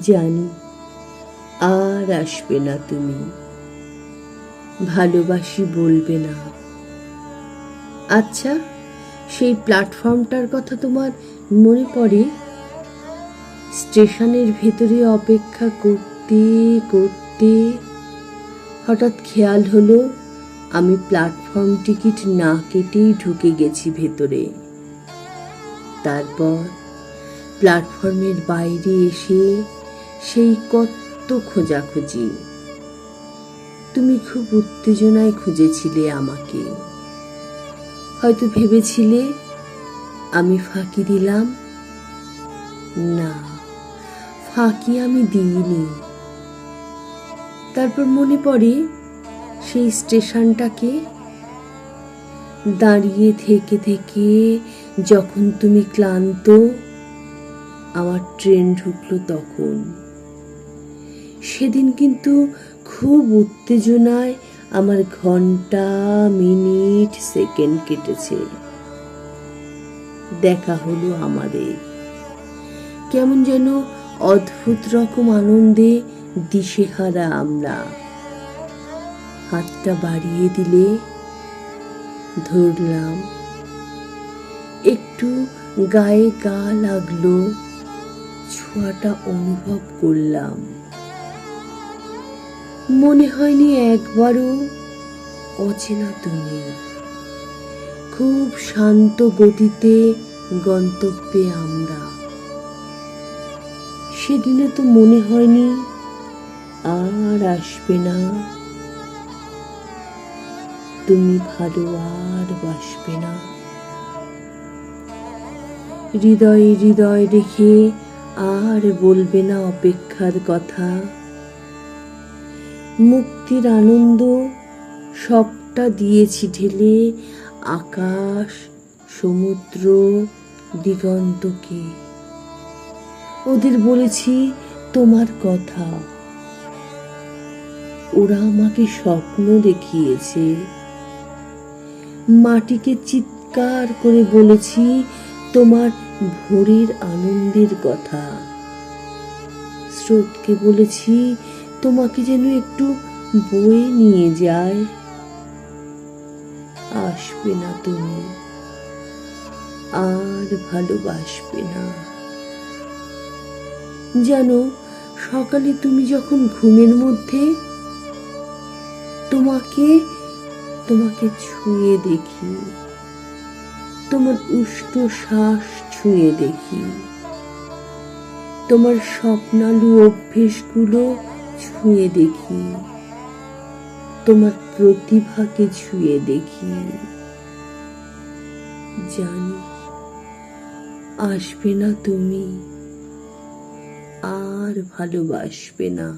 জানি, আর আসবে না তুমি। ভালোবাসি বলবে না। আচ্ছা সেই প্ল্যাটফর্মটার কথা তোমার মনে পড়ে? স্টেশনের ভেতরে অপেক্ষা করতে করতে হঠাৎ খেয়াল হলো, আমি প্ল্যাটফর্ম টিকিট না কেটেই ঢুকে গেছি ভেতরে। তারপর প্ল্যাটফর্মের বাইরে এসে সেই কত খোঁজাখুঁজি। তুমি খুব উত্তেজনায় খুঁজেছিলে আমাকে। হয়তো ভেবেছিলে আমি ফাঁকি দিলাম? না, ফাঁকি আমি দিইনি। তারপর মনে পড়ে সেই স্টেশনটাকে দাঁড়িয়ে থেকে থেকে যখন তুমি ক্লান্ত, আমার ট্রেন ঢুকলো তখন। সেদিন কিন্তু খুব উত্তেজনায় আমার ঘণ্টা মিনিট সেকেন্ড কেটেছে। দেখা হলো আমাদের। কেমন যেন অদ্ভুত রকম আনন্দে দিশেহারা আমরা। হাতটা বাড়িয়ে দিলে ধরলাম। একটু গায়ে গা লাগল, ছোঁয়াটা অনুভব করলাম। মনে হয়নি একবারও অচেনা তুমি। খুব শান্ত গতিতে গন্তব্যে আমরা। সেদিনে তো মনে হয়নি আর আসবে না। তুমি ভালো আর বাসবে না। হৃদয়ে হৃদয় রেখে আর বলবে না অপেক্ষার কথা। মুক্তির আনন্দ সবটা দিয়েছি ঢেলে আকাশ, সমুদ্র, দিগন্তকে। ওদের বলেছি তোমার কথা। ওরা আমাকে স্বপ্ন দেখিয়েছে। মাটিকে চিৎকার করে বলেছি তোমার ভোরের আনন্দের কথা। স্রোতকে বলেছি তোমাকে যেন একটু বয়ে নিয়ে যায়। আসবে না তুমি, আর ভালোবাসবে না। জানো, সকালে তুমি যখন ঘুমের মধ্যে, তোমাকে তোমাকে ছুঁয়ে দেখি, তোমার উষ্ণ শ্বাস ছুঁয়ে দেখি, তোমার স্বপ্নালু অভ্যেসগুলো ছুঁয়ে দেখি তোমার প্রতিভাকে ছুঁয়ে দেখি। জানি আসবে না তুমি আর ভালোবাসবে না।